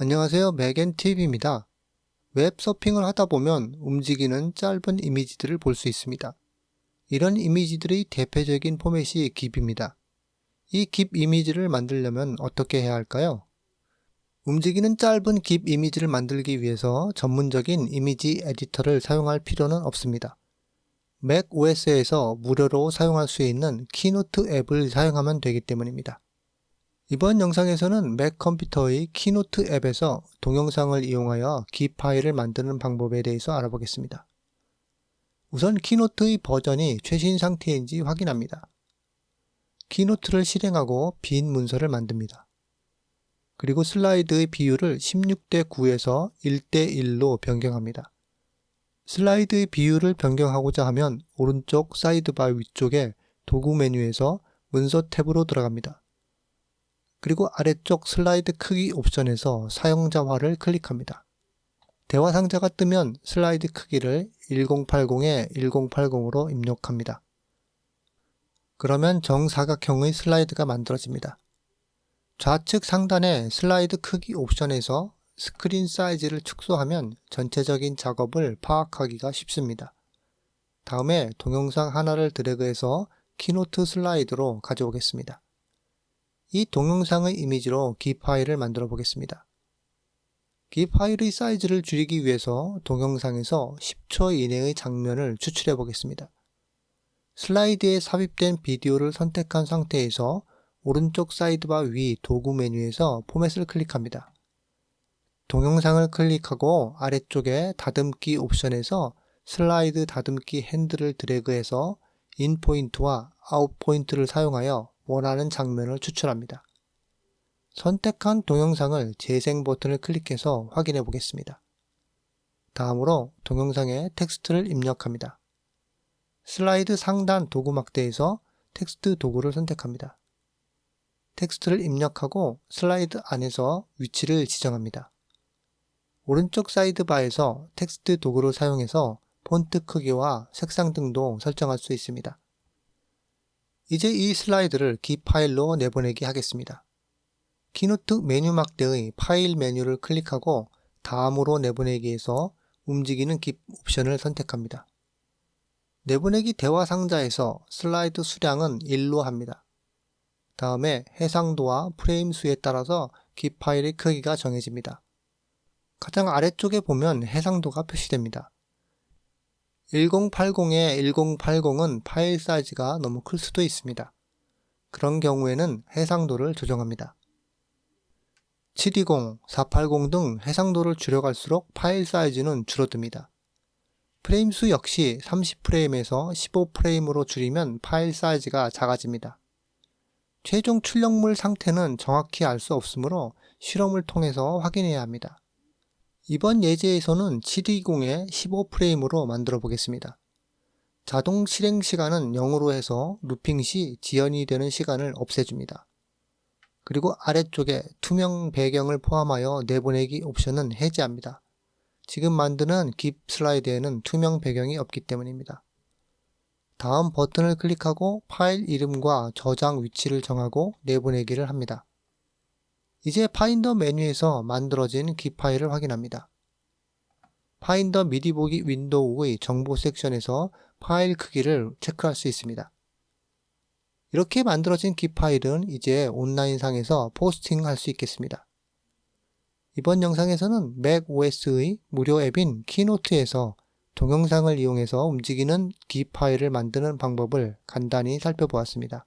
안녕하세요. 맥앤TV입니다. 웹 서핑을 하다 보면 움직이는 짧은 이미지들을 볼 수 있습니다. 이런 이미지들의 대표적인 포맷이 깁입니다. 이 깁 이미지를 만들려면 어떻게 해야 할까요? 움직이는 짧은 깁 이미지를 만들기 위해서 전문적인 이미지 에디터를 사용할 필요는 없습니다. 맥 OS에서 무료로 사용할 수 있는 키노트 앱을 사용하면 되기 때문입니다. 이번 영상에서는 맥 컴퓨터의 키노트 앱에서 동영상을 이용하여 기 파일을 만드는 방법에 대해서 알아보겠습니다. 우선 키노트의 버전이 최신 상태인지 확인합니다. 키노트를 실행하고 빈 문서를 만듭니다. 그리고 슬라이드의 비율을 16대 9에서 1대 1로 변경합니다. 슬라이드의 비율을 변경하고자 하면 오른쪽 사이드바 위쪽에 도구 메뉴에서 문서 탭으로 들어갑니다. 그리고 아래쪽 슬라이드 크기 옵션에서 사용자화를 클릭합니다. 대화 상자가 뜨면 슬라이드 크기를 1080에 1080으로 입력합니다. 그러면 정사각형의 슬라이드가 만들어집니다. 좌측 상단의 슬라이드 크기 옵션에서 스크린 사이즈를 축소하면 전체적인 작업을 파악하기가 쉽습니다. 다음에 동영상 하나를 드래그해서 키노트 슬라이드로 가져오겠습니다. 이 동영상의 이미지로 기 파일을 만들어 보겠습니다. 기 파일의 사이즈를 줄이기 위해서 동영상에서 10초 이내의 장면을 추출해 보겠습니다. 슬라이드에 삽입된 비디오를 선택한 상태에서 오른쪽 사이드바 위 도구 메뉴에서 포맷을 클릭합니다. 동영상을 클릭하고 아래쪽에 다듬기 옵션에서 슬라이드 다듬기 핸들을 드래그해서 인 포인트와 아웃 포인트를 사용하여 원하는 장면을 추출합니다. 선택한 동영상을 재생 버튼을 클릭해서 확인해 보겠습니다. 다음으로 동영상에 텍스트를 입력합니다. 슬라이드 상단 도구 막대에서 텍스트 도구를 선택합니다. 텍스트를 입력하고 슬라이드 안에서 위치를 지정합니다. 오른쪽 사이드바에서 텍스트 도구를 사용해서 폰트 크기와 색상 등도 설정할 수 있습니다. 이제 이 슬라이드를 기 파일로 내보내기 하겠습니다. 키노트 메뉴 막대의 파일 메뉴를 클릭하고 다음으로 내보내기에서 움직이는 깁 옵션을 선택합니다. 내보내기 대화 상자에서 슬라이드 수량은 1로 합니다. 다음에 해상도와 프레임 수에 따라서 기 파일의 크기가 정해집니다. 가장 아래쪽에 보면 해상도가 표시됩니다. 1080에 1080은 파일 사이즈가 너무 클 수도 있습니다. 그런 경우에는 해상도를 조정합니다. 720, 480 등 해상도를 줄여갈수록 파일 사이즈는 줄어듭니다. 프레임 수 역시 30프레임에서 15프레임으로 줄이면 파일 사이즈가 작아집니다. 최종 출력물 상태는 정확히 알 수 없으므로 실험을 통해서 확인해야 합니다. 이번 예제에서는 720에 15프레임으로 만들어 보겠습니다. 자동 실행 시간은 0으로 해서 루핑 시 지연이 되는 시간을 없애줍니다. 그리고 아래쪽에 투명 배경을 포함하여 내보내기 옵션은 해제합니다. 지금 만드는 깁 슬라이드에는 투명 배경이 없기 때문입니다. 다음 버튼을 클릭하고 파일 이름과 저장 위치를 정하고 내보내기를 합니다. 이제 파인더 메뉴에서 만들어진 기 파일을 확인합니다. 파인더 미리 보기 윈도우의 정보 섹션에서 파일 크기를 체크할 수 있습니다. 이렇게 만들어진 기 파일은 이제 온라인상에서 포스팅 할 수 있겠습니다. 이번 영상에서는 맥 OS의 무료 앱인 키노트에서 동영상을 이용해서 움직이는 기 파일을 만드는 방법을 간단히 살펴보았습니다.